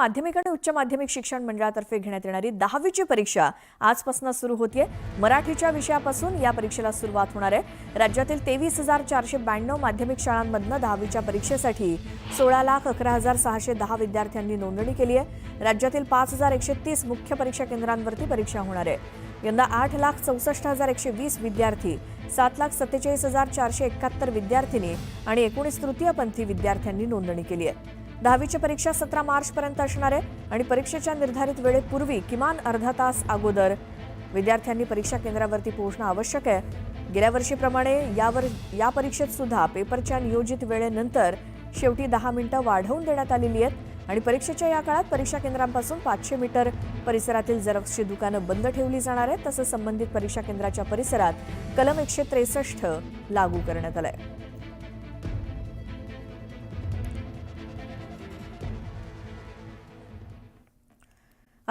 माध्यमिक आणि उच्च माध्यमिक शिक्षण मंडळातर्फे घेण्यात येणारी दहावीची परीक्षा आजपासून सुरू होतीये. मराठीच्या विषयापासून या परीक्षेला सुरुवात होणार आहे. राज्यातील तेवीस हजार चारशे ब्याण्णव माध्यमिक शाळांमधनं दहावीच्या परीक्षेसाठी सोळा लाख अकरा हजार सहाशे दहा विद्यार्थ्यांनी नोंदणी केली आहे. राज्यातील पाच हजार एकशे तीस मुख्य परीक्षा केंद्रांवरती परीक्षा होणार आहे. यंदा आठ लाख चौसष्ट हजार एकशे वीस विद्यार्थी सात लाख सत्तेचाळीस हजार चारशे एकाहत्तर विद्यार्थिनी आणि एकोणीस तृतीयपंथी विद्यार्थ्यांनी नोंदणी केली आहे. दहावीची परीक्षा सतरा मार्चपर्यंत असणार आहे आणि परीक्षेच्या निर्धारित वेळेपूर्वी किमान अर्धा तास अगोदर. विद्यार्थ्यांनी परीक्षा केंद्रावरती पोहोचणं आवश्यक आहे. गेल्या वर्षीप्रमाणे यावर या परीक्षेत सुद्धा पेपरच्या नियोजित वेळेनंतर शेवटी दहा मिनिटं वाढवून देण्यात आलेली आहेत आणि परीक्षेच्या या काळात परीक्षा केंद्रांपासून पाचशे मीटर परिसरातील झेरॉक्सची दुकानं बंद ठेवली जाणार आहेत तसंच संबंधित परीक्षा केंद्राच्या परिसरात कलम एकशे त्रेसष्ट लागू करण्यात आलं आहे